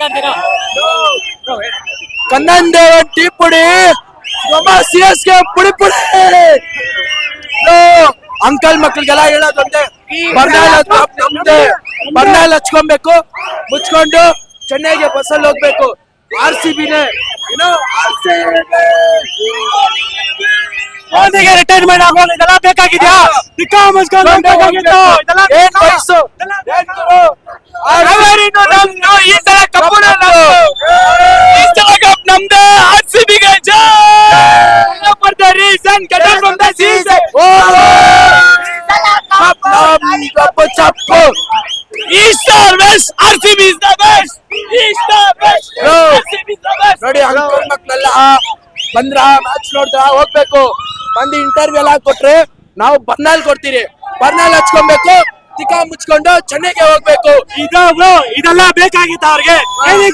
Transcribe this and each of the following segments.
ಮಾತಾಡ್ತೀರಾ? ಕನ್ನನ್ ದೇವನ್ ಟೀ ಪುಡಿ ನಮ್ಮ ಸಿ ಎಸ್ಗೆ ಪುಡಿ ಪುಡಿ. ಅಂಕಲ್ ಮಕ್ಳಿಗೆಲ್ಲ ಹೇಳೋದೊಂದೇ ಬರ್ನಾಲ್ ಹಚ್ಚ- ನಮ್ದೇ. ಬರ್ನಾಲ್ ಹಚ್ಕೊಬೇಕು. ಮುಚ್ಕೊಂಡು ಚೆನ್ನೈಗೆ ಬಸ್ಸಲ್ಲಿ ಹೋಗ್ಬೇಕು. ಆರ್ ಸಿ ಬಿನೇ. ಏನೋ ಆರ್ ಸಿ ಮೋದಿಗೆ ರಿಟೈರ್ಮೆಂಟ್ ಆಗೋದು ಇದೆಲ್ಲ ಬೇಕಾಗಿದ್ಯಾ? ದಿಕ್ಕ ಮುಚ್ಕೊಂಡು ಬೇಕಾಗಿತ್ತು. ಆರ್ ಸಿ ಬಿ ಈ ಸಲ ಕಪ್ಪು ನಮ್ದು. ಈ ಸಲ ಕಪ್ ನಮ್ದು ಆರ್ ಸಿ the season. ಓ! ಕಪ್ ನಮ್ ಕಪ್ಪು ಚಪ್ಪು East or West, RCB is the best. East or West, No. RCB is the best. ನೋಡಿ ಅಂಕಲ್ ಮಕ್ಳೆಲ್ಲ ಬಂದ್ರ ಮ್ಯಾಚ್ ನೋಡ್ದ ಹೋಗ್ಬೇಕು ಬಂದು ಇಂಟರ್ವ್ಯೂ ಎಲ್ಲ ಕೊಟ್ರೆ ನಾವು ಬರ್ನಾಲ್ ಕೊಡ್ತೀರಿ ಬರ್ನಾಲ್ ಹಚ್ಕೊಬೇಕು ತಿಕ್ಕ ಮುಚ್ಕೊಂಡು ಚೆನ್ನೈಗೆ ಹೋಗ್ಬೇಕು ಇದು bro, ಇದೆಲ್ಲ ಬೇಕಾಗಿತ್ತು ಅವ್ರಿಗೆ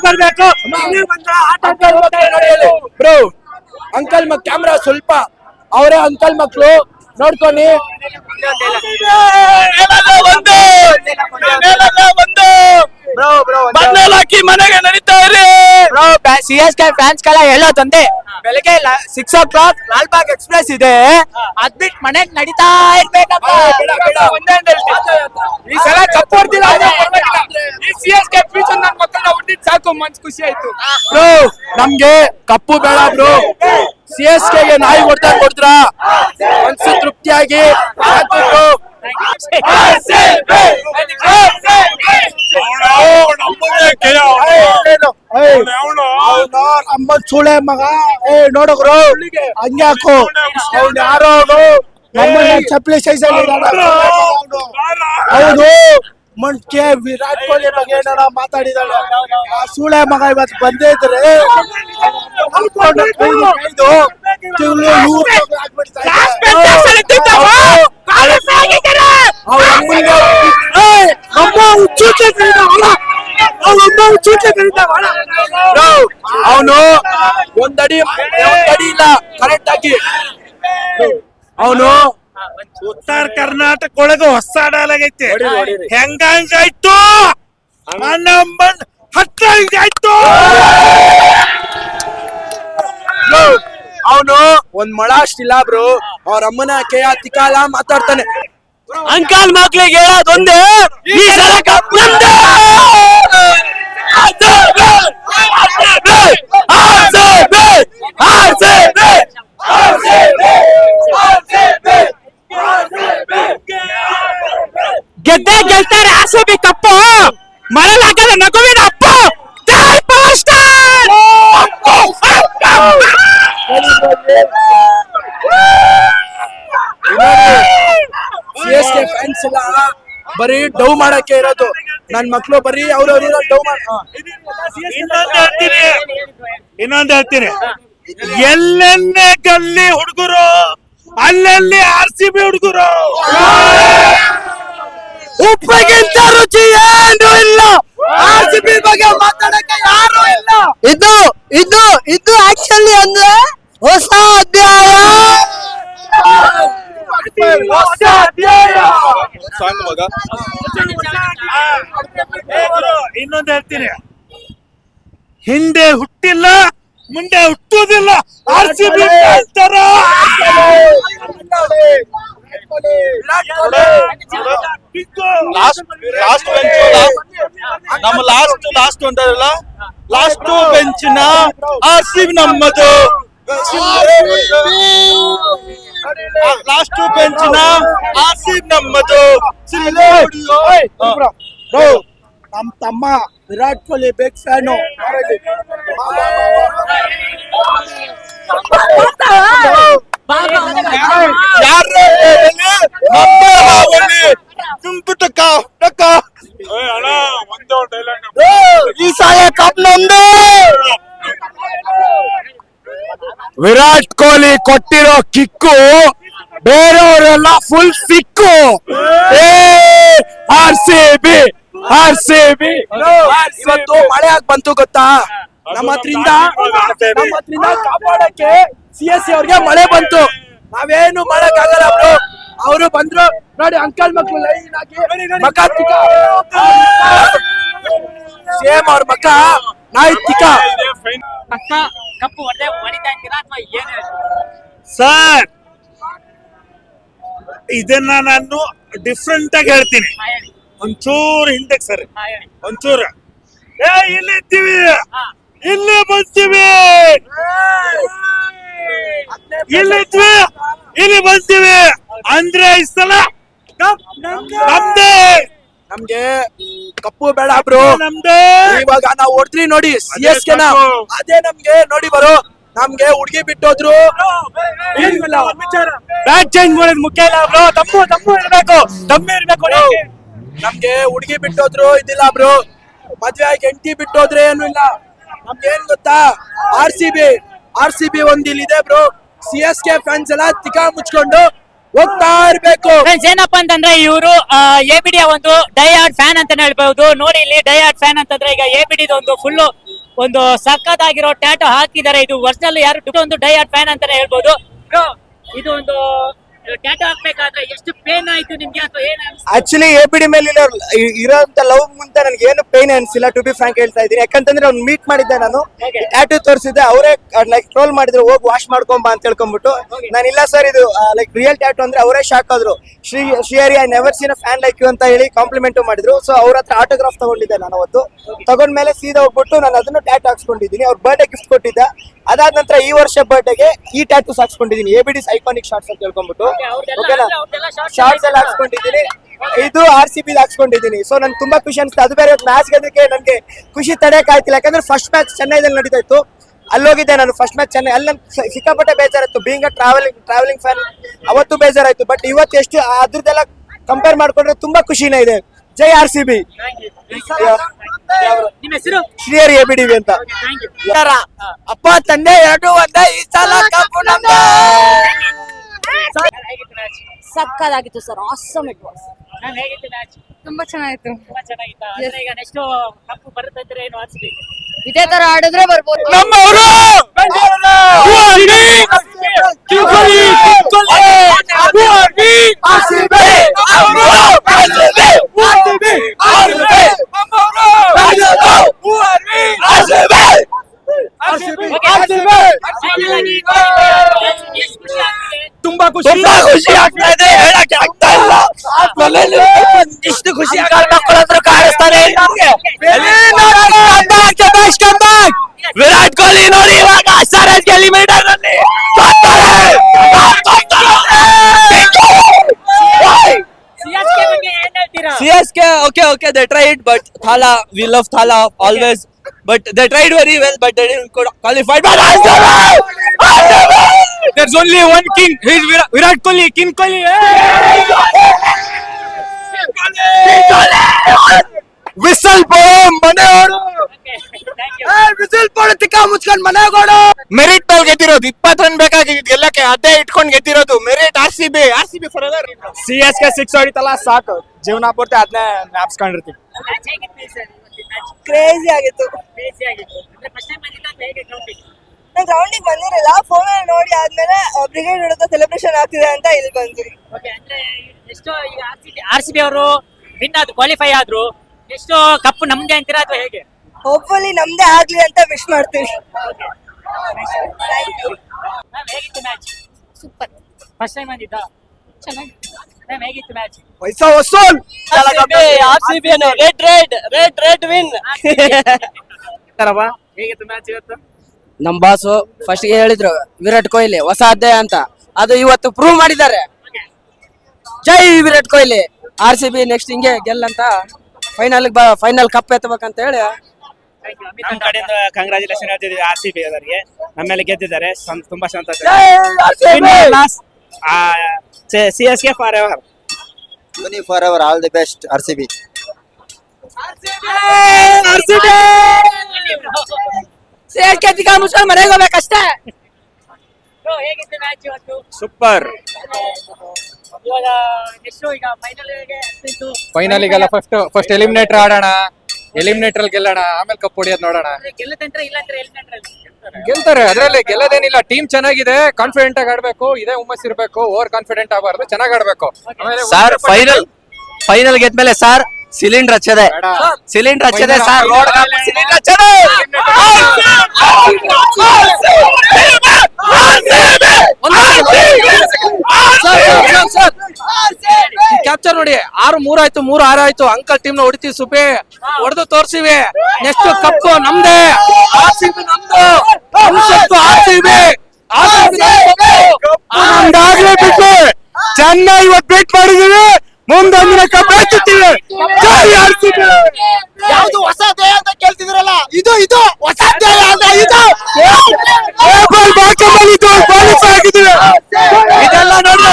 ಬರ್ಬೇಕು. ಬ್ರೋ ಅಂಕಲ್ ಮಕ್ ಕ್ಯಾಮ್ರಾ ಸ್ವಲ್ಪ ಅವರೇ ಅಂಕಲ್ ಮಕ್ಕಳು ನೋಡ್ಕೊನಿ ಒಂದು ಹಾಕಿ ಮನೆಗೆ ನಡೀತಾ ಇರಿ. ಸಿ ಎಸ್ ಕೆ ಫ್ಯಾನ್ಸ್ ಗೆಲ್ಲ ಹೇಳೋದೊಂದೇ ಬೆಳಗ್ಗೆ six o'clock Lalbagh express ಇದೆ. ಅದ್ ಬಿಟ್ ಮನೆಗ್ ನಡೀತಾ ಇರ್ಬೇಕಪ್ಪ. ಈ ಸಲ ಕಪ್ ಹೊಡ್ದಿಲ್ಲ. ಈ ಸಿ ಎಸ್ ಕೆ ಫ್ಯೂಚರ್ ನನ್ನ ಮಕ್ಕಳನ್ನ ಹೊಡ್ದಿದ್ ಸಾಕು ಮನ್ಸ್ ಖುಷಿ ಆಯ್ತು. ಬ್ರೋ ನಮ್ಗೆ ಕಪ್ಪು ಬೇಡ ಬ್ರೋ. ಸಿ ಎಸ್ ಕೆಗೆ ನಾಯಿ ಕೊಡ್ತಾ ಹೊಡ್ದ್ರ ಮನ್ಸು ತೃಪ್ತಿಯಾಗಿ. ಅಮ್ಮ ಸುಳೆ ಮಗ ಏ ನೋಡಕ್ರು ಹಂಗೆ ಹಾಕು ಅವ್ನು ಯಾರೋ ಅವನು ನಮ್ಮನ್ನ ಚಪ್ಪಲಿ ಸೈಜ್ ಹೌದು ಮಣ್ಕೆ ವಿರಾಟ್ ಕೊಹ್ಲಿ ಬಗ್ಗೆ ಏನಾರ ಮಾತಾಡಿದಾಳೆ ಆ ಸೂಳೆ ಮಗ ಇವತ್ತು ಬಂದೇ ಇದ್ರೆ ತಿಂಗ್ಳು ನೂರು ರೂಪಾಯಿ ಅವನು ಒಂದಡಿ ಒಂದಡಿ ಇಲ್ಲ ಕರೆಕ್ಟ್ ಆಗಿ. ಅವನು ಉತ್ತರ ಕರ್ನಾಟಕ ಒಳಗ ಹೊಸ ಡಾಲಾಗೈತೆ ಹೆಂಗಾಯ್ತು ಹೊಡೀರಿ. ಹೆಂಗಾಯ್ತು? ಹತ್ರ ಹಿಂಗಾಯ್ತು ಅವನು ಒಂದ್ ಮೊಳ ಅಷ್ಟಿಲ್ಲ ಬ್ರೋ ಅವ್ರ ಅಮ್ಮನ ಕೇಯ ತಿಕಾಲ ಮಾತಾಡ್ತಾನೆ ಅಂಕಲ್ ಮಕ್ಳಿಗೆ ಹೇಳೋದೊಂದೇ ಈ ಸಲ ಕಪ್ ನಮ್ದು RCB! RCB! RCB! ಗೆದ್ದೆ ಗೆಲ್ತಾರೆ ಆರ್ಸಿಬಿ ಕಪ್ಪು ಮರಲ್ ಹಾಕದ ನಗುವಿನ ಅಪ್ಪು ಜೈ ಸಿ ಎಸ್ ಕೆ ಫ್ಯಾನ್ಸ್ ಎಲ್ಲ ಬರೀ ಡೌ ಮಾಡಕ್ಕೆ ಇರೋದು. ನನ್ ಮಕ್ಕಳು ಬರೀ ಅವ್ರವ್ರ ಡೌ ಮಾಡ ಇನ್ನೊಂದ್ ಹೇಳ್ತೀನಿ. ಇನ್ನೊಂದ್ ಹೇಳ್ತೀನಿ. ಎಲ್ಲೆಲ್ಲೇ ಗಲ್ಲಿ ಹುಡುಗರು ಅಲ್ಲೆಲ್ಲಿ ಆರ್ ಸಿ ಬಿ ಹುಡುಗರು. ಉಪ್ಪಿಗಿಂತ ರುಚಿ ಏನು ಇಲ್ಲ. ಆರ್ ಸಿ ಬಿ ಬಗ್ಗೆ ಮಾತಾಡಕ್ಕೆ ಯಾರು ಇಲ್ಲ. ಇದು ಇದು ಇದು ಆಕ್ಚುಲಿ ಅಂದ್ರೆ ಹೊಸ ಅಧ್ಯಾಯ ಹೊಸ ಅಧ್ಯಾಯ. ಏ ಗುರು, ಇನ್ನೊಂದ್ ಹೇಳ್ತೀನಿ ಹಿಂದೆ ಹುಟ್ಟಿಲ್ಲ ಮುಂದೆ ಹುಟ್ಟುವುದಿಲ್ಲ. ಆರ್ ಸಿ ಬಿ ತರ ಲಾಸ್ಟ್ ಲಾಸ್ಟ್ ಬೆಂಚ್ ನಮ್ಮ ಲಾಸ್ಟ್ ಲಾಸ್ಟ್ ಅಂತಾರಲ್ಲ ಲಾಸ್ಟ್ ಬೆಂಚಿನ ಆರ್ ಸಿ ಬಿ ಲಾಸ್ಟ್ ತಮ್ಮ ವಿರಾಟ್ ಕೊಹ್ಲಿ ಬಿಗ್ ಫ್ಯಾನು ಈ ಸಾಯ ಕಪ್ ನಮ್ದು ವಿರಾಟ್ ಕೊಹ್ಲಿ ಕೊಟ್ಟಿರೋ ಕಿಕ್ಕು ಬೇರೆಯವರೆಲ್ಲ ಫುಲ್ ಸಿಕ್ಕು R C B R C B. ಇವತ್ತು ಮಳೆ ಆಗ್ ಬಂತು ಗೊತ್ತಾ? ನಮ್ಮ ಹತ್ರಿಂದ ನಮ್ಮ ಹತ್ರಿಂದ ಕಾಪಾಡಕ್ಕೆ ಸಿ ಎಸ್ ಸಿ ಅವ್ರಿಗೆ ಮಳೆ ಬಂತು. ನಾವೇನು ಮಾಡಕ್ ಆಗಲ್ಲ ಬ್ರೋ. ಅವರು ಬಂದ್ರು. ನೋಡಿ ಅಂಕಲ್ ಮಕ್ಳು ಲೈನ್ ಹಾಕಿ ಮಕ ಸೇಮ್ ಅವ್ರ ಮಕ. ನಾಯ್ತಿಕ ಪಕ್ಕ ಕಪ್ಪು ಹೊಡೆದೇ ಹೊಡಿತಾ ಇರ್ತೀರಾ ಅಥವಾ ಏನ್ ಸರ್ ಇದನ್ನ ನಾನು ಡಿಫ್ರೆಂಟ್ ಆಗಿ ಹೇಳ್ತೀನಿ. ಹೇಳಿ. ಒಂಚೂರು ಹಿಂದಕ್ಕೆ ಸರ್. ಹಾ ಹೇಳಿ. ಒಂಚೂರು. ಏ ಇಲ್ಲಿ ಇದ್ದೀವಿ ಇಲ್ಲಿ ಬಂತೀವಿ ಇಲ್ಲಿದ್ವಿ. ಇಲ್ಲಿ ಬಂತೀವಿ ಅಂದ್ರೆ ಈ ಸಲ ಕಪ್ ನಮ್ದೇ. ನಮ್ಗೆ ಕಪ್ಪು ಬೇಡ ಬ್ರೋ. ನಮ್ದೇ. ಇವಾಗ ನಾವು ಓಡ್ತೀವಿ ನೋಡಿ ಸಿ ಎಸ್. ಅದೇ ನಮ್ಗೆ ನೋಡಿ ಬರೋ. ನಮ್ಗೆ ಹುಡ್ಗಿ ಬಿಟ್ಟೋದ್ರು. ಬ್ಯಾಟ್ ಚೇಂಜ್ ಮಾಡೋದು ಮುಖ್ಯ ಇಲ್ಲ ಬ್ರೋ. ತಮ್ಮು ತಮ್ಮ ಇರ್ಬೇಕು ತಮ್ಮು ಇರ್ಬೇಕು. ನಮ್ಗೆ ಹುಡುಗಿ ಬಿಟ್ಟೋದ್ರು, ಇದಿಲ್ಲ ಬ್ರೋ. ಮದ್ವೆ ಆಗಿ ಹೆಂಡತಿ ಬಿಟ್ಟೋದ್ರೆ ಏನು ಇಲ್ಲ. ನಮ್ಗೆ ಏನ್ ಗೊತ್ತಾ? R C B R C B ಒಂದ್ ಇಲ್ಲಿ ಇದೆ bro. C S K fans ಎಲ್ಲ ತಿಕಾ ಮುಚ್ಕೊಂಡು ಹೋಗ್ತಾ ಇರ್ಬೇಕು. ಏನಪ್ಪಾ ಅಂತಂದ್ರೆ ಇವರು ಎ ಬಿ ಡಿಯ ಒಂದು ಡೈ ಆರ್ಟ್ ಫ್ಯಾನ್ ಅಂತಾನೆ ಹೇಳ್ಬಹುದು ನೋಡಿ ಇಲ್ಲಿ ಡೈ ಆರ್ಟ್ ಫ್ಯಾನ್ ಅಂತಂದ್ರೆ ಈಗ ಎ ಬಿ ಡಿದ ಒಂದು ಫುಲ್ ಒಂದು ಸಕ್ಕತ್ತಾಗಿರೋ ಟ್ಯಾಟೋ ಹಾಕಿದ್ದಾರೆ. ಇದು ವರ್ಷದಲ್ಲಿ ಯಾರು ಒಂದು ಡೈ ಆರ್ಟ್ ಫ್ಯಾನ್ ಅಂತಾನೆ ಹೇಳ್ಬಹುದು ಇದು ಒಂದು ಟ್ಯಾಟೋ ಹಾಕ್ಬೇಕಾದ್ರೆ ಎಷ್ಟು ಪೇನ್ ಆಯ್ತು ನಿಮ್ಗೆ ಅಥವಾ ಏನ್ ಅನ್ಸ್ತು? ಆಕ್ಚುಲಿ ಎ ಪಿ ಡಿ ಮೇಲೆ ಇರೋಂತ ಲವ್ ಮುಂತ ನನಗೆ ಏನು ಪೇನ್ ಅನ್ಸಿಲ್ಲ ಟು ಬಿ ಫ್ರಾಂಕ್ ಹೇಳ್ತಾ ಇದ್ದೀನಿ. ಯಾಕಂತಂದ್ರೆ ಅವ್ನು ಮೀಟ್ ಮಾಡಿದ್ದೆ ನಾನು. Okay. ಟ್ಯಾಟೂ ತೋರಿಸಿದ್ದೆ ಅವರೇ ಲೈಕ್ ಟ್ರೋಲ್ ಮಾಡಿದ್ರು ಹೋಗಿ ವಾಶ್ ಮಾಡ್ಕೊಂಬ ಅಂತ ಹೇಳ್ಕೊಂಬಿಟ್ಟು. ನಾನು ಇಲ್ಲ ಸರ್ ಇದು ಲೈಕ್ ರಿಯಲ್ ಟ್ಯಾಟೂ ಅಂದ್ರೆ ಅವರೇ ಶಾಕ್ ಆದ್ರು. Sri Srihari I never seen fan like you ಅಂತ ಹೇಳಿ ಕಾಂಪ್ಲಿಮೆಂಟ್ ಮಾಡಿದ್ರು. ಸೊ ಅವ್ರ ಹತ್ರ ಆಟೋಗ್ರಾಫ್ ತಗೊಂಡಿದ್ದೆ ನಾನು ಅವತ್ತು. ತಗೊಂಡ್ಮೇಲೆ ಸೀದಾ ಹೋಗ್ಬಿಟ್ಟು ನಾನು ಅದನ್ನು ಟ್ಯಾಟ್ ಹಾಕ್ಸ್ಕೊಂಡಿದ್ದೀನಿ. ಅವ್ರ ಬರ್ಡೇ ಗಿಫ್ಟ್ ಕೊಟ್ಟಿದ್ದೆ. ಅದಾದ ನಂತರ ಈ ವರ್ಷ ಬರ್ಡೇಗೆ ಈ tattoos ಹಾಕ್ಸ್ಕೊಂಡಿದೀನಿ A B D's iconic shots ಅಂತ ಹೇಳ್ಕೊಂಡ್ಬಿಟ್ಟು. ಓಕೆನಾ ಶಾರ್ಟ್ಸ್ ಎಲ್ಲ ಹಾಕ್ಸ್ಕೊಂಡಿದ್ದೀನಿ. ಇದು ಆರ್ ಸಿ ಬಿ ಹಾಕ್ಸ್ಕೊಂಡಿದ್ದೀನಿ. ಸೊ ನನ್ಗೆ ತುಂಬಾ ಖುಷಿ ಅನ್ಸುತ್ತೆ ಅದು ಬೇರೆ ಮ್ಯಾಚ್ ಗೆದ್ದಕ್ಕೆ ನನಗೆ ಖುಷಿ ತಡೆಯಕ್ ಆಯ್ತಿಲ್ಲ ಯಾಕಂದ್ರೆ ಫಸ್ಟ್ ಮ್ಯಾಚ್ ಚೆನ್ನೈದಲ್ಲಿ ನಡೀತಾ ಇತ್ತು ಅಲ್ಲೋಗಿದ್ದೆ ನಾನು ಫಸ್ಟ್ ಮ್ಯಾಚ್ ಚೆನ್ನೈ ಅಲ್ಲಿ ನನ್ಗೆ ಸಿಕ್ಕಾಪಟ್ಟೆ ಬೇಜಾರಾಯ್ತು. Being a travelling travelling fan ಅವತ್ತು ಬೇಜಾರಾಯ್ತು. ಬಟ್ ಇವತ್ತು ಎಷ್ಟು ಅದ್ರದ್ದೆಲ್ಲ ಕಂಪೇರ್ ಮಾಡ್ಕೊಂಡ್ರೆ ತುಂಬಾ ಖುಷಿನೇ ಇದೆ. ಜೈ ಆರ್ ಸಿ ಬಿ. ನಿಮ್ಮ ಹೆಸರು? ಶ್ರೀಹರಿ ಎ ಬಿ ಡಿ ಅಂತ. ಥ್ಯಾಂಕ್ ಯು ಅಪ್ಪ ತಂದೆ ಎರಡು ಒಂದೇ ಈ ಸಲ ಕಪ್ಪು ನಮ್ದೇ. ಸಕ್ಕದಾಗಿತ್ತು ಸರ್. ಆಸಮ್ ಇಟ್ ವಾಸ್ ತುಂಬಾ ಚೆನ್ನಾಗಿತ್ತು. ತುಂಬಾ ಚೆನ್ನಾಗಿತ್ತು? ಅಂದ್ರೆ ಈಗ ನೆಕ್ಸ್ಟ್ ಕಪ್ಪು ಏನು ಆರ್ಸಿಬಿ ಇದೇ ತರ ಆಡಿದ್ರೆ ಬರ್ಬೋದು. ನಮ್ಮವರು ಆಗ್ತಿದೆ ತುಂಬಾ ಖುಷಿ ತುಂಬಾ ಖುಷಿ ಆಗ್ತಾ ಇದೆ ಹೇಳಕ್ಕೆ ಆಗ್ತಾ ಇಲ್ಲ ಮನೇಲಿ ಇಷ್ಟು ಖುಷಿ ಮಕ್ಕಳಂದ್ರು ಕಾಣಿಸ್ತಾನೆ ಇಲ್ಲ ನಮ್ಗೆ. okay, okay, they tried, but Thala, we love Thala always. But they tried very well, but they didn't quite qualify. But There's only one king. He's Virat, Virat Kohli, King Kohli. Whistle ಮನೆ thank you whistle ಪಡು ತಿಕ್ಕ ಮುಚ್ಕೊಂಡ್ ಮನೆಗೋಡು merit ಮೇಲೆ ಗೆದ್ದಿರೋದು ಇಪ್ಪತ್ತು run ಬೇಕಾಗಿದ್ದು ಗೆಲ್ಲಕ್ಕೆ ಅದೇ ಇಟ್ಕೊಂಡು ಗೆದ್ದಿರೋದು merit R C B R C B for C S K six ಹೊಡಿತಲ್ಲ ಸಾಕು ಜೀವನ ಪೂರ್ತಿ ಅದನ್ನೇ ಜ್ಞಾಪಿಸ್ಕೊಂಡಿರ್ತೀವಿ. ಕ್ರೇಜಿ ಆಗಿತ್ತು. ನಾನು ಗ್ರೌಂಡಿಗೆ ಬಂದಿರಲಿಲ್ಲ. ಫೋನ್ ಅಲ್ಲಿ ನೋಡಿ ಆದ್ಮೇಲೆ ಬ್ರಿಗೇಡ್ ಹಿಡಿದು ಸೆಲೆಬ್ರೇಷನ್ ಆಗ್ತಿದೆ ಅಂತ ಇಲ್ಲಿ ಬಂದ್ವಿ. ಓಕೆ ಅಂದ್ರೆ ಎಷ್ಟೋ ಈಗ ಆರ್ ಸಿ ಬಿ ಅವರು ವಿನ್ ಆದ್ರು ಕ್ವಾಲಿಫೈ ಆದ್ರು ಎಷ್ಟೋ ಕಪ್ ನಮ್ದೇ ಅಂತೀರಾ ಅಥವಾ ಹೇಗೆ? ಹೋಪ್ಫುಲಿ ನಮ್ದೇ ಆಗ್ಲಿ ಅಂತ ವಿಶ್ ಮಾಡ್ತೀವಿ. ಸೂಪರ್ ಫಸ್ಟ್ ಟೈಮ್ ಬಂದಿದ್ದ? ಚೆನ್ನಾಗಿ ಹೇಗಿತ್ತು ಮ್ಯಾಚ್ ಪೈಸಾ ವಸೂಲ್ R C B red red red red win ಹೇಗಿತ್ತು ಮ್ಯಾಚ್ ಇವತ್ತು? ನಮ್ ಬಾಸು ಫಸ್ಟ್ಗೆ ಹೇಳಿದ್ರು ವಿರಾಟ್ ಕೊಹ್ಲಿ ಹೊಸ ಅಧ್ಯಾಯ ಅಂತ. ಅದು ಇವತ್ತು ಪ್ರೂವ್ ಮಾಡಿದ್ದಾರೆ. ಜೈ Virat Kohli. R C B next ಹಿಂಗೆ ಗೆಲ್ಲಂತ ಫೈನಲ್ ಫೈನಲ್ ಕಪ್ ಎತ್ತಬೇಕಂತ ಹೇಳಿ. ನಮ್ಮ ಕಡೆಯಿಂದ ಕಂಗ್ರಾಚುಲೇಷನ್ ಹೇಳ್ತಿದ್ದೀವಿ ಆರ್ ಸಿ ಬಿ ಅವರಿಗೆ. ನಮ್ಮೆಲ್ಲ ಗೆದ್ದಿದ್ದಾರೆ. ತುಂಬಾ ಸಂತೋಷ. C S K forever forever all the best R C B C S K ತಿಕ್ಕ ಮುಚ್ಕೊಂಡು ಮನೆಗೆ ಹೋಗ್ಬೇಕಷ್ಟೇ? ಮ್ಯಾಚ್ ಇವತ್ತು? ಸೂಪರ್ ಫೈನಲಿಗೆಲ್ಲ ಫಸ್ಟ್ ಫಸ್ಟ್ ಎಲಿಮಿನೇಟರ್ ಆಡೋಣ. ಎಲಿಮಿನೇಟರ್ ಗೆಲ್ಲೋಣ ಆಮೇಲೆ ಕಪ್ ಹೊಡಿಯೋದ್ ನೋಡೋಣ. ಗೆಲ್ಲದಂತ್ರ ಇಲ್ಲ ಅಂದ್ರೆ ಎಲಿಮಿನೇಟರ್ ಗೆಲ್ತಾರೆ. ಅದ್ರಲ್ಲಿ ಗೆಲ್ಲೋದೇನಿಲ್ಲ ಟೀಮ್ ಚೆನ್ನಾಗಿದೆ ಕಾನ್ಫಿಡೆಂಟ್ ಆಗಿ ಆಡ್ಬೇಕು ಇದೇ ಹುಮ್ಮಸ್ ಇರ್ಬೇಕು ಓವರ್ ಕಾನ್ಫಿಡೆಂಟ್ ಆಗಬಾರ್ದು ಚೆನ್ನಾಗಿ ಆಡ್ಬೇಕು. ಆಮೇಲೆ ಸರ್ ಫೈನಲ್ ಫೈನಲ್ ಗೆದ್ಮೇಲೆ ಸರ್ ಸಿಲಿಂಡರ್ ಹಚ್ಚದೆ. ಸಿಲಿಂಡರ್ ಹಚ್ಚದೆ ಸರ್ ರೋಡ್ ಸಿಲಿಂಡರ್ ಹಚ್ಚದೆ. ಕ್ಯಾಪ್ಚರ್ ನೋಡಿ ಆರು ಮೂರ್ ಆಯ್ತು ಮೂರು ಆರು ಆಯ್ತು. ಅಂಕಲ್ ಟೀಮ್ನ ಹೊಡಿತೀವಿ ಸುಬೆ ಹೊಡೆದು ತೋರ್ಸಿವಿ. ನೆಕ್ಸ್ಟ್ ಕಪ್ ನಮ್ದೇ. ಆರ್ ಸಿ ಬಿ ನಮ್ದು. ಆರ್ಸಿಬಿ ನಮ್ದಾಗ್ಲೇ ಬಿಟ್ಟು ಚೆನ್ನಾಗಿ ಇವತ್ತು ಬೇಟ್ ಮಾಡಿದೀವಿ ಮುಂದೊಂದಿನ ಕಪ್ ಹಾಕಿರ್ತೀವಿ! ಯಾವ್ದು ಹೊಸ ದೇಹ ಅಂತ ಕೇಳ್ತಿದ್ರಲ್ಲ ಇದು ಇದು ಹೊಸ ದೇಹ ಅಲ್ಲ ಇದು ಬಾಕಮಲ್ಲಿ ಇದು ಕ್ವಾಲಿಫೈ ಇದೆಲ್ಲ ನೋಡಿ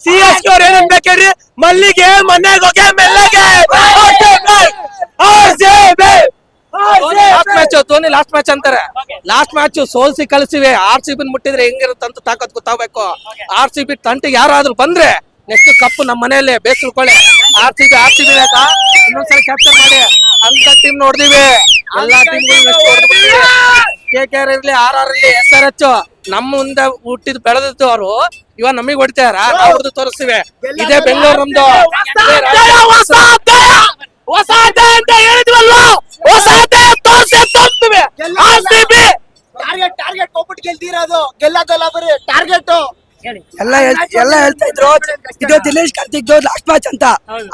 ಸಿ ಎಸ್ ಕೆ ಅವ್ರು ಏನೇನ್ ಬೇಕೇಳ್ರಿ ಮಲ್ಲಿಗೆ ಮನೆಗೆ ಹೋಗಿ ಮೆಲ್ಲಗೆ. Last match Dhoni last match ಅಂತಾರೆ. ಲಾಸ್ಟ್ ಮ್ಯಾಚ್ ಸೋಲ್ಸಿ ಕಳಿಸಿವಿ. ಆರ್ ಸಿ ಬಿ ಮುಟ್ಟಿದ್ರೆ ಹೆಂಗಿರುತ್ತೆ ಅಂತ ತಾಕತ್ ಗೊತ್ತಾಗಬೇಕು. ಆರ್ ಸಿ ಬಿ ತಂಟಿಗೆ ಯಾರಾದ್ರೂ ಬಂದ್ರೆ ನೆಕ್ಸ್ಟ್ ಕಪ್ ನಮ್ಮ ಮನೆಯಲ್ಲೇ ಬೇಸಿಕೊಳ್ಳಿ R C B R C B ಇನ್ನೊಂದ್ಸಲ ಕ್ಯಾಪ್ಚರ್ ಮಾಡಿ. ಅಂತ ಟೀಮ್ ನೋಡ್ದಿವಿ. ಎಲ್ಲಾ ಟೀಮ್ ಕೆ ಕೆ ಆರ್ ಇರ್ಲಿ ಆರ್ ಆರ್ ಇರ್ಲಿ ಎಸ್ ಆರ್ ಎಚ್ ನಮ್ಮ ಮುಂದೆ ಹುಟ್ಟಿದ್ ಬೆಳೆದಿತ್ತು ಅವರು. ಇವಾಗ ನಮಗ್ ಹೊಡಿತಾರ? ನಾವು ತೋರಿಸ್ತೀವಿ. ಇದೇ ಬೆಂಗಳೂರು ನಮ್ದು. ಇದೇ ರಾಜ್ಯ. ಹೊಸ ಅಧ್ಯಾಯ ಅಂತ ಹೇಳಿದ್ವಲ್ವಾ? ಹೊಸ ಅಧ್ಯಾಯ ತೋರ್ಸೇ ತೋರ್ಸ್ತೀವಿ. RCB ಟಾರ್ಗೆಟ್ ಟಾರ್ಗೆಟ್ ಹೋಗ್ಬಿಟ್ಟು ಗೆಲ್ತಿರೋದು ಗೆಲ್ಲದಲ್ಲ ಬರೀ ಟಾರ್ಗೆಟ್ ಎಲ್ಲ ಎಲ್ಲ ಹೇಳ್ತಾ ಇದ್ರು. ಇದು ದಿನೇಶ್ ಕಾರ್ತಿಕ್ ಲಾಸ್ಟ್ ಮ್ಯಾಚ್ ಅಂತ.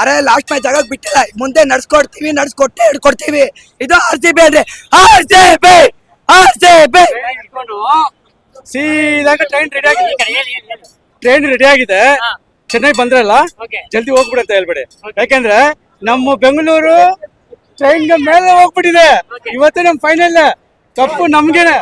ಅರೆ ಲಾಸ್ಟ್ ಮ್ಯಾಚ್ ಆಗಕ್ ಬಿಟ್ಟಿಲ್ಲ. ಮುಂದೆ ನಡ್ಸ್ಕೊಡ್ತೀವಿ ನಡ್ಸ್ಕೊಟ್ಟೆ ಹಿಡ್ಕೊಡ್ತೀವಿ. ಇದು ಆರ್ ಸಿ ಬಿ ಅಂದ್ರೆ R C B R C B ಸೀದಾಗ train ready ಆಗಿದೆ. ಟ್ರೈನ್ ರೆಡಿ ಆಗಿದೆ. ಚೆನ್ನೈ ಬಂದ್ರಲ್ಲ ಜಲ್ದಿ ಹೋಗ್ಬಿಡಿ ಅಂತ ಹೇಳ್ಬೇಡಿ. ಯಾಕಂದ್ರೆ ನಮ್ಮ ಬೆಂಗಳೂರು ಟ್ರೈನ್ ಮೇಲೆ ಹೋಗ್ಬಿಟ್ಟಿದೆ. ಇವತ್ತೇ ನಮ್ ಫೈನಲ್ ತಪ್ಪು ನಮ್ಗೇನೆ.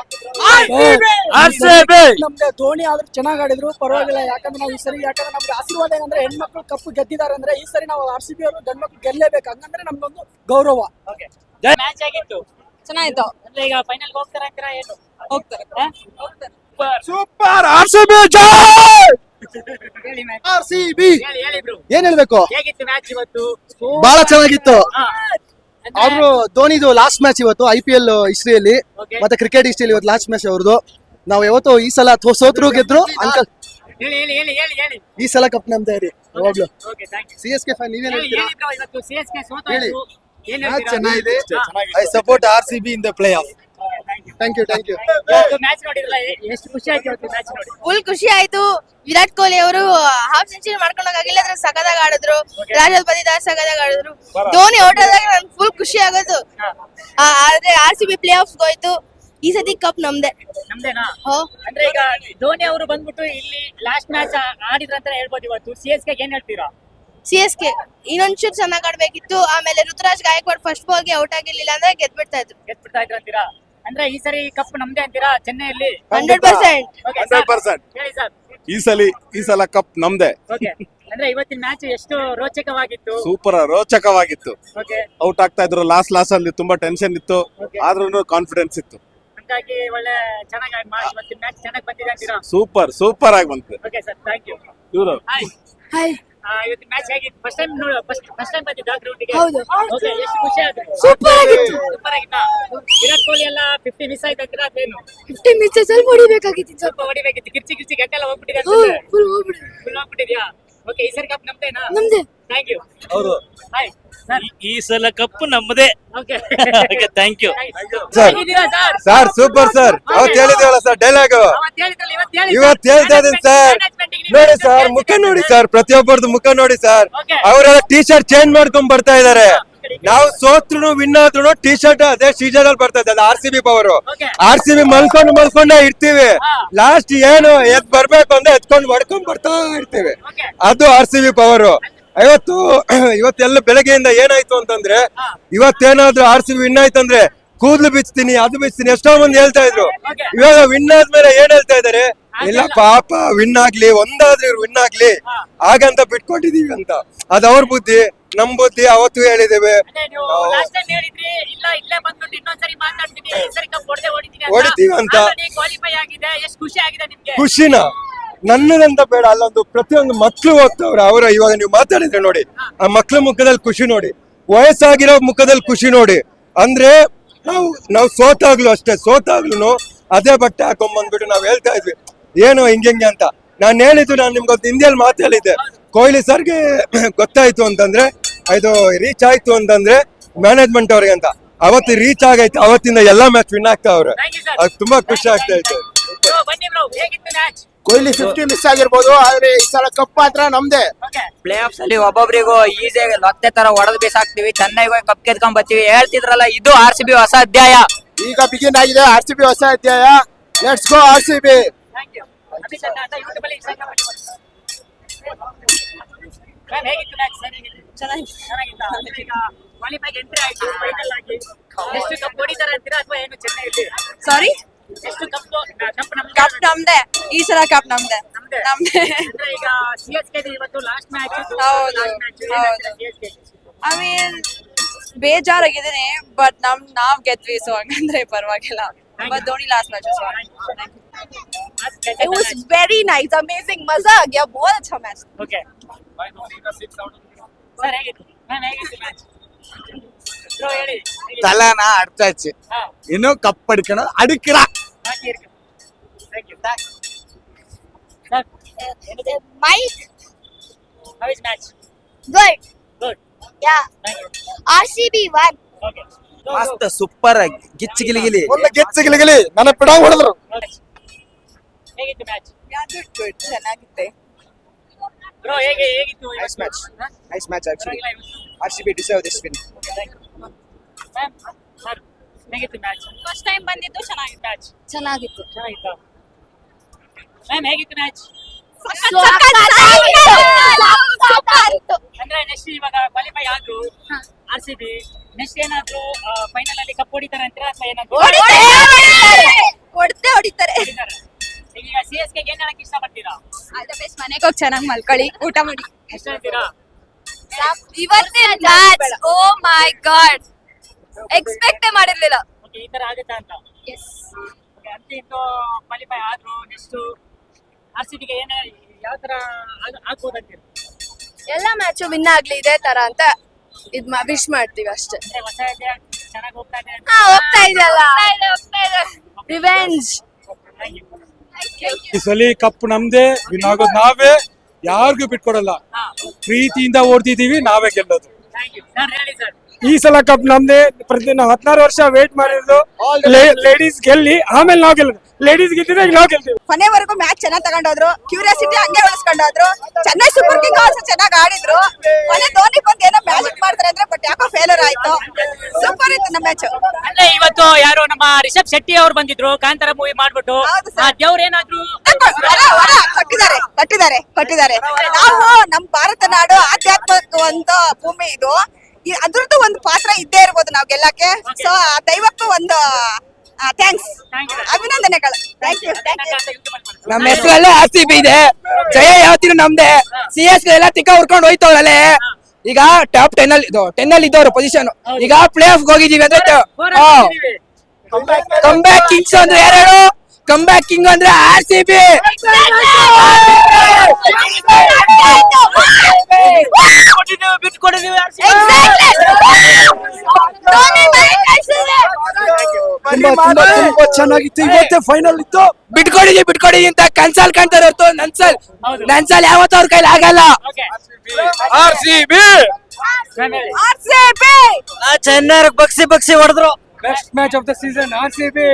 ನಮ್ಗೆ ಧೋನಿ ಆದ್ರೂ ಚೆನ್ನಾಗ್ ಆಡಿದ್ರು ಪರವಾಗಿಲ್ಲ. ಯಾಕಂದ್ರೆ ನಾವು ಈ ಸರಿ ಯಾಕಂದ್ರೆ ನಮ್ಗೆ ಆಶೀರ್ವಾದ ಏನಂದ್ರೆ ಹೆಣ್ಮಕ್ಳು ಕಪ್ಪು ಗೆದ್ದಿದ್ದಾರೆ ಅಂದ್ರೆ ಈ ಸರಿ ನಾವು ಆರ್ ಸಿ ಬಿ ಅವರು ಗಂಡ್ಮಕ್ಳು ಗೆಲ್ಲೇಬೇಕು. ಹಂಗಂದ್ರೆ ನಮ್ದೊಂದು ಗೌರವ. ಮ್ಯಾಚ್ ಆಗಿತ್ತು. ಚೆನ್ನಾಗಿತ್ತು ಈಗ ಫೈನಲ್ ಹೋಗ್ತಾರೆ ಅಂತೀರಾ ಏನು? ಹೋಗ್ತಾರೆ. Super R C B. R C B ಹೇಳಿ ಹೇಳಿ ಬ್ರೋ. ಏನ್ ಹೇಳ್ಬೇಕು? ಹೇಗಿತ್ತು ಮ್ಯಾಚ್ ಇವತ್ತು? ಬಹಳ ಚೆನ್ನಾಗಿತ್ತು. ಅವರು ಧೋನಿದು ಲಾಸ್ಟ್ ಮ್ಯಾಚ್ ಇವತ್ತು ಐ ಪಿ ಎಲ್ ಹಿಸ್ಟ್ರಿಯಲ್ಲಿ Okay. ಮತ್ತೆ ಕ್ರಿಕೆಟ್ ಹಿಸ್ಟ್ರಿಯಲ್ಲಿ ಇವತ್ತು ಲಾಸ್ಟ್ ಮ್ಯಾಚ್ ಅವ್ರದ್ದು. ನಾವು ಯಾವತ್ತೂ ಈ ಸಲ ಥೋ- ಸೋತ್ರು ಗೆದ್ರು ಅಂಕಲ್ ಹೇಳಿ ಹೇಳಿ ಹೇಳಿ ಹೇಳಿ ಹೇಳಿ. ಈ ಸಲ ಕಪ್ ನಮ್ದೇ ರೀ. ಯಾವಾಗ್ಲೂ okay thank you C S K fan ನೀವೇನ್ ಹೇಳಿ ಹೇಳ್ತೀರಾ? ಹೇಳಿ ಬ್ರೋ ಇವತ್ತು ಸಿ ಎಸ್ ಕೆ ಹೇಳಿ. ಮ್ಯಾಚ್ ಚೆನ್ನಾಗಿದೆ. I support R C B in the playoff Thank you. Thank you thank you match ನೋಡಿದ್ರಲ್ಲ ಎಷ್ಟು ಖುಷಿ ಆಯ್ತು ಇವತ್ತು ಮ್ಯಾಚ್ ನೋಡಿ? ಫುಲ್ ಖುಷಿ ಆಯ್ತು. ವಿರಾಟ್ ಕೊಹ್ಲಿ ಅವರು ಹಾಫ್ ಸೆಂಚುರಿ ಮಾಡ್ಕೊಂಡೋಗಿಲ್ಲ ಅದ್ರ ಸಗದಾಗ ಆಡಿದ್ರು. ರಾಜಲ್ ಬಂದಿದ್ದ ಸಗದಾಗ ಆಡಿದ್ರು. ಧೋನಿ ಔಟ್ ಆದಾಗ ನನ್ ಫುಲ್ ಖುಷಿ ಆಗೋದು. ಆ, ಆದ್ರೆ R C B playoff ಹೋಯ್ತು. ಈ ಸತಿ ಕಪ್ ನಮ್ದೆ. ನಮ್ದೇನಾ? ಅಂದ್ರೆ ಈಗ ಧೋನಿ ಅವರು ಬಂದ್ಬಿಟ್ಟು ಇಲ್ಲಿ ಲಾಸ್ಟ್ ಮ್ಯಾಚ್ ಆಡಿದ್ರ ಅಂತ ಹೇಳ್ಬೋದು ಇವತ್ತು. ಸಿ ಎಸ್ಗೆ ಏನ್ ಹೇಳ್ತೀರಾ? ಸಿ ಎಸ್ ಕೆ ಇನ್ನೊಂಚೂರು ಚೆನ್ನಾಗಿ ಆಡ್ಬೇಕಿತ್ತು. ಆಮೇಲೆ ಋತುರಾಜ್ ಗಾಯಕ್ವಾಡ್ ಫಸ್ಟ್ ಬಾಲ್ಗೆ ಔಟ್ ಆಗಿರ್ಲಿಲ್ಲ ಅಂದ್ರೆ ಗೆದ್ಬಿಡ್ತಾ ಇದ್ರು. ಗೆದ್ಬಿಡ್ತಾ ಇದ್ರು ಅಂತೀರಾ? ಅಂದ್ರೆ ಈ ಸರಿ ಕಪ್ ನಮ್ದೇ ಅಂತೀರಾ? ಚೆನ್ನೈಯಲ್ಲಿ? Hundred percent. ಹಂಡ್ರೆಡ್. ಪರ್ಸೆಂಟ್. ಹೇಳಿ ಸರ್ ಈ ಸಲ ಈ ಸಲ ಕಪ್ ನಮ್ದೆ. ಓಕೆ ಅಂದ್ರೆ ಇವತ್ತಿನ ಮ್ಯಾಚ್ ಎಷ್ಟು ರೋಚಕವಾಗಿತ್ತು? ಸೂಪರ್ ರೋಚಕವಾಗಿತ್ತು. ಓಕೆ ಔಟ್ ಆಗ್ತಾ ಇದ್ರು. ಲಾಸ್ಟ್ ಲಾಸ್ ಅಲ್ಲಿ ತುಂಬಾ ಟೆನ್ಷನ್ ಇತ್ತು. ಆದ್ರೂ ಕಾನ್ಫಿಡೆನ್ಸ್ ಇತ್ತು. ಹಾಗಾಗಿ ಒಳ್ಳೆ ಚೆನ್ನಾಗಿ ಇವತ್ತಿನ ಮ್ಯಾಚ್ ಚೆನ್ನಾಗಿ ಬಂದಿದೆ ಅಂತೀರಾ? ಸೂಪರ್ ಸೂಪರ್ ಆಗಿ ಬಂತು. ಓಕೆ ಸರ್ ಥ್ಯಾಂಕ್ ಯು ಇವರು. ಹಾಯ್ ಹಾಯ್ ಇವತ್ತಿನ ಮ್ಯಾಚ್ ಆಗಿ ಫಸ್ಟ್ ಟೈಮ್ ನೋಡ ಫಸ್ಟ್ ಫಸ್ಟ್ ಟೈಮ್ ಬಂದಿದ್ದ ಗ್ರೌಂಡಿಗೆ ಹೌದು. ಓಕೆ ಎಷ್ಟು ಖುಷಿ ಆಯ್ತು ಸೂಪರ್ ಆಗಿತ್ತು. ಸೂಪರ್ ಆಗಿತ್ತಾ? ವಿರಾಟ್ ಕೊಹ್ಲಿ ಎಲ್ಲ ಫಿಫ್ಟಿ ಮಿಸ್ ಆಯ್ತು ಅಂತೀರಾ ಅದೇನು ಫಿಫ್ಟಿ ಮಿಸ್ ಸ್ವಲ್ಪ ಹೊಡಿಬೇಕಾಗಿತ್ತು ಸ್ವಲ್ಪ ಹೊಡಿಬೇಕಿತ್ತು. ಕಿರ್ಚಿ ಕಿರ್ಚಿ ಗಂಟೆಲ್ಲ ಹೋಗ್ಬಿಟ್ಟಿದೆ ಫುಲ್ ಹೋಗ್ಬಿಟ್ಟಿದ್ಯಾ? ಓಕೆ ಈ ಸರಿ ಕಪ್ ನಮ್ದೇನಾ? ನಮ್ದೆ. ಥ್ಯಾಂಕ್ ಯು ಹೌದು. ಹಾಯ್ ಸರ್ ಈ ಸಲ ಕಪ್ಪು ನಮ್ಮದೇ ಓಕೆ ಓಕೆ ಥ್ಯಾಂಕ್ ಯು. ಹೇಗಿದ್ದೀರಾ ಸರ್ ಸರ್ ಸೂಪರ್ ಸರ್ ಅವತ್ತು ಹೇಳಿದೇವಲ್ಲ ಸರ್ ಡೈಲಾಗ್ ಅವತ್ತು ಹೇಳಿದ್ರಲ್ಲ ಇವತ್ತು ಹೇಳಿ ಇವತ್ತು ಹೇಳ್ತಾ ಇದ್ದೀನಿ ಸರ್ ನೋಡಿ ಸರ್ ಮುಖ ನೋಡಿ ಸರ್ ಪ್ರತಿಯೊಬ್ಬರದ್ದು ಮುಖ ನೋಡಿ ಸರ್ Okay. ಅವರೆಲ್ಲ ಟಿ ಶರ್ಟ್ ಚೇಂಜ್ ಮಾಡ್ಕೊಂಡ್ ಬರ್ತಾ ಇದಾರೆ ನಾವು ಸೋತ್ರು ವಿನ್ ಆದ್ರು ಟಿ ಶರ್ಟ್ ಅದೇ ಸೀಸನ್ ಅಲ್ಲಿ ಬರ್ತಾ ಇದೆ R C B power Okay. R C B ಮಲ್ಕೊಂಡು ಮಲ್ಕೊಂಡೇ ಇರ್ತೀವಿ. ಹಾ. ಲಾಸ್ಟ್ ಏನು ಎದ್ ಬರ್ಬೇಕು ಅಂದ್ರೆ ಎತ್ಕೊಂಡು ಹೊಡ್ಕೊಂಡ್ ಬರ್ತಾ ಇರ್ತೀವಿ. Okay. ಅದು ಆರ್ ಸಿ ಬಿ ಪವರ್ ಇವತ್ತು ಇವತ್ತೆಲ್ಲ ಬೆಳಗ್ಗೆಯಿಂದ ಏನಾಯ್ತು ಅಂತಂದ್ರೆ ಇವತ್ತೇನಾದ್ರೂ ಆರ್ ಸಿ ವಿನ್ ಆಯ್ತಂದ್ರೆ ಕೂದ್ಲು ಬಿಚ್ತೀನಿ ಅದು ಬಿಚ್ತೀನಿ ಎಷ್ಟೋ ಮಂದಿ ಹೇಳ್ತಾ ಇದ್ರು. ಇವಾಗ ವಿನ್ ಆದ್ಮೇಲೆ ಏನ್ ಹೇಳ್ತಾ ಇದಾರೆ? ಇಲ್ಲ ಪಾಪ ವಿನ್ ಆಗ್ಲಿ ಒಂದಾದ್ರೂ ವಿನ್ ಆಗ್ಲಿ ಹಾಗಂತ ಬಿಟ್ಕೊಂಡಿದೀವಿ ಅಂತ. ಅದ್ ಅವ್ರ ಬುದ್ಧಿ ನಮ್ ಬುದ್ಧಿ ಅವತ್ತು ಹೇಳಿದೇವೆ ಹೊಡಿತೀವಿ ಅಂತ. ಖುಷಿನ? ನನ್ನದಂತ ಬೇಡ ಅಲ್ಲೊಂದು ಪ್ರತಿಯೊಂದು ಮಕ್ಕಳು ಹೋಗ್ತವ್ರೆ ಅವರ ಇವಾಗ ನೀವು ಮಾತಾಡಿದ್ರೆ ನೋಡಿ ಆ ಮಕ್ಕಳ ಮುಖದಲ್ಲಿ ಖುಷಿ ನೋಡಿ ವಯಸ್ಸಾಗಿರೋ ಮುಖದಲ್ಲಿ ಖುಷಿ ನೋಡಿ. ಅಂದ್ರೆ ನಾವು ನಾವು ಸೋತಾಗ್ಲು ಅಷ್ಟೇ ಸೋತಾಗ್ಲು ಅದೇ ಬಟ್ಟೆ ಹಾಕೊಂಬಂದ್ಬಿಟ್ಟು ನಾವ್ ಹೇಳ್ತಾ ಇದ್ವಿ ಏನು ಹಿಂಗೆ ಅಂತ. ನಾನು ಹೇಳಿದ್ದು ನಾನು ನಿಮ್ಗೊಂದು ಹಿಂದಿಯಲ್ಲಿ ಮಾತಾಡಿದ್ದೆ ಕೊಹ್ಲಿ ಸರ್ಗೆ ಗೊತ್ತಾಯ್ತು ಅಂತಂದ್ರೆ ಇದು ರೀಚ್ ಆಯ್ತು ಅಂತಂದ್ರೆ ಮ್ಯಾನೇಜ್ಮೆಂಟ್ ಅವ್ರಿಗೆ ಅಂತ. ಅವತ್ತು ರೀಚ್ ಆಗೈತೆ ಅವತ್ತಿಂದ ಎಲ್ಲಾ ಮ್ಯಾಚ್ ವಿನ್ ಆಗ್ತಾವ್ರೆ. ಅದು ತುಂಬಾ ಖುಷಿ ಆಗ್ತಾ ಇತ್ತು. ಕೊಹ್ಲಿ ಫಿಫ್ಟಿ ಮಿಸ್ ಆಗಿರ್ಬೋದು ಆದ್ರೆ ಈ ಸಲ ಕಪ್ ಮಾತ್ರ ನಮ್ದೇ. ಓಕೆ ಪ್ಲೇ ಆಫ್ಸ್ ಅಲ್ಲಿ ಒಬ್ಬೊಬ್ರಿಗೂ ಈಸಿಯಾಗಿ ಲೊತ್ತೆ ತರ ಹೊಡೆದು ಬೀಸಾಕ್ತಿವಿ ಚೆನ್ನಾಗಿ ಹೋಗಿ ಕಪ್ ಗೆದ್ಕೊಂಡ್ ಬರ್ತೀವಿ. ಹೇಳ್ತಿದ್ರಲ್ಲ ಇದು ಆರ್ ಸಿ ಬಿ ಹೊಸ ಅಧ್ಯಾಯ. ಈಗ ಬಿಗಿನ್ ಆಗಿದೆ ಆರ್ ಸಿ ಬಿ ಹೊಸ ಅಧ್ಯಾಯ. Let's go R C B ಸಾರಿ ಎಷ್ಟು ಕಪ್ ಕಪ್ ನಮ್ದು ಕಪ್ ನಮ್ದೇ ಈ ಸಲ ಕಪ್ ನಮ್ದೆ ನಮ್ದೆ ನಮ್ದೆ ಅಂದ್ರೆ ಈಗ ಸಿಎಸ್ಕೆ ಇವತ್ತು ಲಾಸ್ಟ್ ಮ್ಯಾಚ್ ಹೌದು ಐ ಮೀನ್ ಬೇಜಾರಾಗಿದ್ದೀನಿ ಬಟ್ ನಮ್ ನಾವ್ ಗೆದ್ವಿ ಸೊ ಹಂಗಂದ್ರೆ ಪರವಾಗಿಲ್ಲ but Dhoni last match so It was very nice, amazing, मज़ा आ गया बहुत अच्छा मैच ಓಕೆ ಸರ್ ಹೇಗಿತ್ತು ಮ್ಯಾಮ್ ಹೇಗಿತ್ತು ಮ್ಯಾಚ್ ಬ್ರೋ ಹೇಳಿ ಹೇಗಿತ್ತು? ತಲೆನ ಅಡ್ತಾಯ್ತು ಹಾ. ಇನ್ನು ಕಪ್ ಪಡ್ಕೊಂಡು ಅಡಿಕ್ರ ಹಾಕಿ ಇರ್ಕ thank you sir Mike, how is match good, good yeah. Thank you RCB won. Okay ಮಸ್ತ್ ಸೂಪರ್ ಆಗಿ ಗಿಚ್ಚಿ ಗಿಲಿಗಿಲಿ ಒಳ್ಳೆ ಗೆಚ್ಚ ಗಿಲಿಗಿಲಿ ನನ್ನ ಪಿಡಾಂಗ್ ಹೊಡೆದ್ರು ಹೇಗಿತ್ತು ಮ್ಯಾಚ್ good, good, ಚೆನ್ನಾಗಿತ್ತೆ ಬ್ರೋ ಹೇಗೆ ಹೇಗಿತ್ತು Nice match. ನೈಸ್ ಮ್ಯಾಚ್ ಪರವಾಗಿಲ್ಲ ಇವತ್ತು R C B deserve this win ma'am sir ಹೇಗಿತ್ತು ಮ್ಯಾಚ್ ಫಸ್ಟ್ ಟೈಮ್ ಬಂದಿದ್ದು ಚೆನ್ನಾಗಿತ್ತು ಮ್ಯಾಚ್ ಚೆನ್ನಾಗಿತ್ತು. ಚೆನ್ನಾಗಿತ್ತು? ಮ್ಯಾಮ್ ಹೇಗಿತ್ತು ಮ್ಯಾಚ್ ಅಂದ್ರೆ ನೆಕ್ಸ್ಟ್ ಇವಾಗ ಕ್ವಾಲಿಫೈ ಆದ್ರು ಆರ್ ಸಿ ಬಿ ನೆಕ್ಸ್ಟ್ ಏನಾದ್ರು ಫೈನಲ್ ಅಲ್ಲಿ ಕಪ್ ಹೊಡಿತಾರೆ ಅಂತೀರಾ ಅಥವಾ ಏನಾದ್ರು? ಹೊಡೆದೇ ಹೊಡಿತಾರೆ? ಈಗ ಸಿ ಎಸ್ ಕೆ ಏನ್ ಹೇಳಕ್ ಇಷ್ಟ ಇಷ್ಟಪಡ್ತೀರಾ ಬೆಸ್ಟ್ ಮನೆಗೆ ಹೋಗಿ ಚೆನ್ನಾಗಿ ಮಲ್ಕೊಳ್ಳಿ. ಊಟ ಮಾಡಿ. ಎಷ್ಟು ಹೇಳ್ತೀರಾ? ಇವತ್ತಿನ ಮ್ಯಾಚ್ ಓ ಮೈ ಗಾಡ್ ಎಕ್ಸ್ಪೆಕ್ಟೇ ಮಾಡಿರ್ಲಿಲ್ಲ. ಓಕೆ ಈ ತರ ಆಗುತ್ತಾ ಅಂತ? Okay, ಅಂತ ಇಂದು ಕ್ವಾಲಿಫೈ ಆದ್ರು ನೆಕ್ಸ್ಟ್ ಆರ್ ಸಿ ಬಿಗೆ ಏನ ಯಾವ ತರ ಆಗ್- ಆಗ್ಬೋದು ಅಂತೀರಾ ಎಲ್ಲ ಮ್ಯಾಚು ವಿನ್ ಆಗ್ಲಿ ಇದೇ ತರ ಅಂತ ಇದ್ ವಿಶ್ ಮಾಡ್ತೀವಿ ಅಷ್ಟೇ. ಅಂದ್ರೆ ಹೊಸ ಇದೆ ಚೆನ್ನಾಗಿ ಹೋಗ್ತಾ ಇದೆ ಹಾ ಹೋಗ್ತಾ ಇದೆಯಲ್ಲ. ರಿವೆಂಜ್ ಈ ಸಲ ಕಪ್ ನಮ್ದೇ ವಿನ್ ಆಗೋದು ನಾವೇ. ಯಾರಿಗೂ ಬಿಟ್ಕೊಡಲ್ಲ. ಹಾ. ಪ್ರೀತಿಯಿಂದ ಓಡ್ತಿದೀವಿ ನಾವೇ ಗೆಲ್ಲೋದು. ಥ್ಯಾಂಕ್ ಯು ಸರ್ ಹೇಳಿ ಸರ್ ಈ ಸಲ ಕಪ್ ನಮ್ದೇ ಪ್ರತಿ ನಾವು ಹದಿನಾರು ವರ್ಷ ವೇಟ್ ಮಾಡಿರೋದು. ಲೇಡೀಸ್ ಗೆಲ್ಲಿ ಆಮೇಲೆ ನಾವು ಗೆಲ್ಲ ಲೇಡೀಸ್ ಗೆದ್ದಿದ್ರೆ ನಾವು ಗೆಲ್ತೀವಿ. ಕೊನೆವರೆಗೂ ಮ್ಯಾಚ್ ಚೆನ್ನಾಗಿ ತಗೊಂಡೋದ್ರು. ಕ್ಯೂರಿಯಾಸಿಟಿ ಹಂಗೆ ಉಳಿಸ್ಕೊಂಡೋದ್ರು. ಚೆನ್ನೈ ಸೂಪರ್ ಕಿಂಗ್ ಆಲ್ಸೋ ಚೆನ್ನಾಗಿ ಆಡಿದ್ರು. ಕೊನೆ ಧೋನಿ ಬಂದು ಏನೋ ಮ್ಯಾಜಿಕ್ ಮಾಡ್ತಾರೆ ಅಂದ್ರೆ ಬಟ್ ಯಾಕೋ ಫೇಲರ್ ಆಯ್ತು. ಸೂಪರ್ ಇತ್ತು ನಮ್ಮ ಮ್ಯಾಚ್ ಅಲ್ಲೇ ಇವತ್ತು ಯಾರು ನಮ್ಮ ರಿಷಬ್ ಶೆಟ್ಟಿ ಅವ್ರು ಬಂದಿದ್ರು. ಕಾಂತಾರ ಮೂವಿ ಮಾಡ್ಬಿಟ್ಟು. ಆ ದೇವ್ರ ಏನಾದ್ರು ಕಟ್ಟಿದ್ದಾರೆ ಕಟ್ಟಿದ್ದಾರೆ ಕಟ್ಟಿದ್ದಾರೆ. ನಾವು ನಮ್ಮ ಭಾರತ ನಾಡು ಆಧ್ಯಾತ್ಮಿಕವಂತ ಭೂಮಿ ಇದು. ಅದ್ರದ್ದು ಒಂದು ಪಾತ್ರ ಇದ್ದೇ ಇರ್ಬೋದು ನಾವ್ ಗೆಲ್ಲಕ್ಕೆ. ಸೊ ಆ ದೈವಕ್ಕೂ ಒಂದು ಥ್ಯಾಂಕ್ಸ್. ಅಭಿನಂದನೆಗಳು. ಥ್ಯಾಂಕ್ ಯು ಥ್ಯಾಂಕ್ ಯು ನಮ್ಮ ಹೆಸರಲ್ಲೇ ಆರ್ ಸಿ ಬಿ ಇದೆ. ಜಯ ಯಾವತ್ತಿನ ನಮ್ದೆ. ಸಿ ಎಸ್ ಎಲ್ಲ ತಿಕ್ಕ ಹುರ್ಕೊಂಡು ಹೋಯ್ತವ್ರಲ್ಲೇ. ಈಗ ಟಾಪ್ ಟೆನ್ ಅಲ್ಲಿ ಇದು ಟೆನ್ ಅಲ್ಲಿ ಇದ್ದವ್ರು ಪೊಸಿಷನ್ ಈಗ ಪ್ಲೇ ಆಫ್ ಹೋಗಿದೀವಿ ಅಂದ್ರೆ ಕಮ್ ಬ್ಯಾಕ್ ಕಿಂಗ್ಸ್ ಅಂದ್ರೆ ಯಾರು ಕಮ್ ಬ್ಯಾಕ್ ಕಿಂಗ್ ಅಂದ್ರೆ ಆರ್ ಸಿ ಬಿ. ತುಂಬಾ ಚೆನ್ನಾಗಿತ್ತು. ಇವತ್ತೇ ಫೈನಲ್ ಇತ್ತು. ಬಿಟ್ಕೊಡಿ ಬಿಟ್ಕೊಡಿ ಅಂತ ಕನ್ಸಲ್ ಕಾಣ್ತಾರೆ ಹೊರತು. ನನ್ಸಲ್ ಹೌದು. ನನ್ಸಲ್ ಯಾವತ್ತೂ ಅವ್ರ ಕೈಲಿ ಆಗಲ್ಲ. Okay R C B Chennai ಬಗ್ಸಿ ಬಗ್ಸಿ ಹೊಡೆದ್ರು. Best match of the season R C B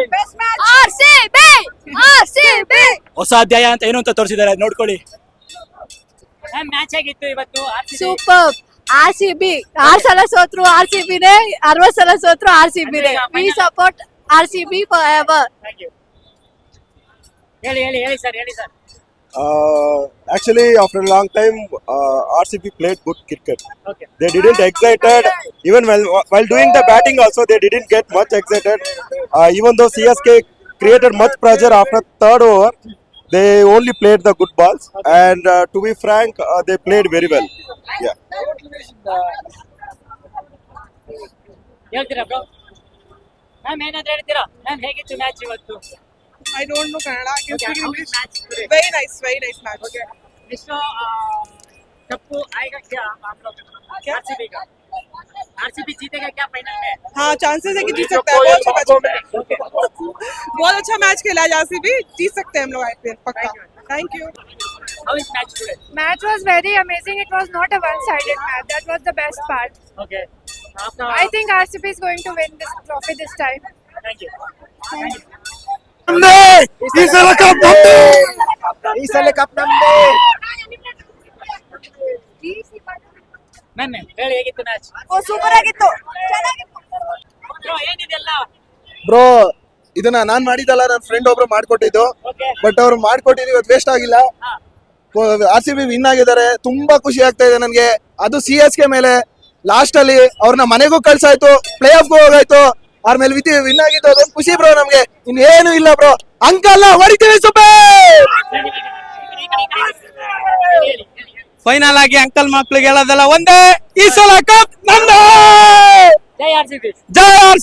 ಹೊಸ ಅಧ್ಯಾಯ ಅಂತ ಏನು ಅಂತ ತೋರಿಸಿದ್ದಾರೆ ನೋಡ್ಕೊಳ್ಳಿ ಮ್ಯಾಚ್ ಆಗಿತ್ತು ಇವತ್ತು. ಸೂಪರ್ ಆರ್ ಸಿ ಬಿ ಆರ್ ಸಲ ಸೋತ್ರು ಆರ್ ಸಿ ಬಿನೇ ಅರವತ್ ಸಲ ಸೋತ್ರು R C ಬಿನೇ we support R C B forever. ಹೇಳಿ ಹೇಳಿ ಹೇಳಿ ಸರ್ ಹೇಳಿ sir Uh, actually, after a long time, uh, RCB played good cricket. Okay They didn't excited even while while doing the batting. Also, they didn't get much excited. Uh, even though CSK created much pressure after third over, They only played the good balls, and uh, to be frank, uh, they played very well. Yeah. ಹೇಳ್ತೀರಾ bro ma'am ಏನಾದ್ರು ಹೇಳ್ತೀರಾ ma'am ಹೇಗಿತ್ತು match ಇವತ್ತು I don't know Kannada. I can speak English. Very nice, very nice match. Okay. ಎಷ್ಟೋ uh, ಕಪ್ಪು ಆಯ್ಕೆ R C ಬಿಗ RCB जीतेगा क्या final में हाँ चांसेस है कि जीत सकता है बहुत अच्छा मैच बहुत अच्छा मैच खेला है आरसीबी जीत सकते हैं हम लोग आईपीएल पक्का thank you How is match today? Match was very amazing. It was not a one-sided match. That was the best part. Okay. आपका I think RCB is going to win this trophy this time. Thank you. Thank you. हमने इस अलग cup हमने इस अलग cup हमने ಹೇಳಿ ಹೇಗಿತ್ತು ಮ್ಯಾಚ್ ಸೂಪರ್ ಆಗಿತ್ತು. ಏನಿದೆಲ್ಲ? ಬ್ರೋ ಇದನ್ನ ನಾನ್ ಮಾಡಿದಲ್ಲ ನನ್ನ ಫ್ರೆಂಡ್ ಒಬ್ರು ಮಾಡ್ಕೊಟ್ಟಿದ್ದು. ಬಟ್ ಅವ್ರು ಮಾಡ್ಕೊಟ್ಟಿದ್ದು ಇವತ್ತು ವೇಸ್ಟ್ ಆಗಿಲ್ಲ. ಆರ್ ಸಿ ಬಿ ವಿನ್ ಆಗಿದ್ದಾರೆ. ತುಂಬಾ ಖುಷಿ ಆಗ್ತಾ ಇದೆ ನನಗೆ. ಅದು ಸಿ ಎಸ್ ಕೆ ಮೇಲೆ ಲಾಸ್ಟ್ ಅಲ್ಲಿ ಅವ್ರನ್ನ ಮನೆಗೂ ಕಳ್ಸಾಯ್ತು ಪ್ಲೇ ಆಫ್ಗೂ ಹೋಗಾಯ್ತು. ಅವ್ರ ಮೇಲೆ ವಿತ್ ವಿನ್ ಆಗಿತ್ತು. ಅದೊಂದು ಖುಷಿ ಬ್ರೋ ನಮ್ಗೆ. ಇನ್ನೇನು ಇಲ್ಲ ಬ್ರೋ ಅಂಕಲ್ ಹೊಡಿತೀವಿ ಸುಬ್ಬೆ! ಫೈನಲ್ ಆಗಿ ಅಂಕಲ್ ಮಕ್ಳಿಗೆ ಹೇಳೋದಲ್ಲ ಒಂದೇ ಈ ಸಲ ಕಪ್ ಸಿ ಜೈ ಆರ್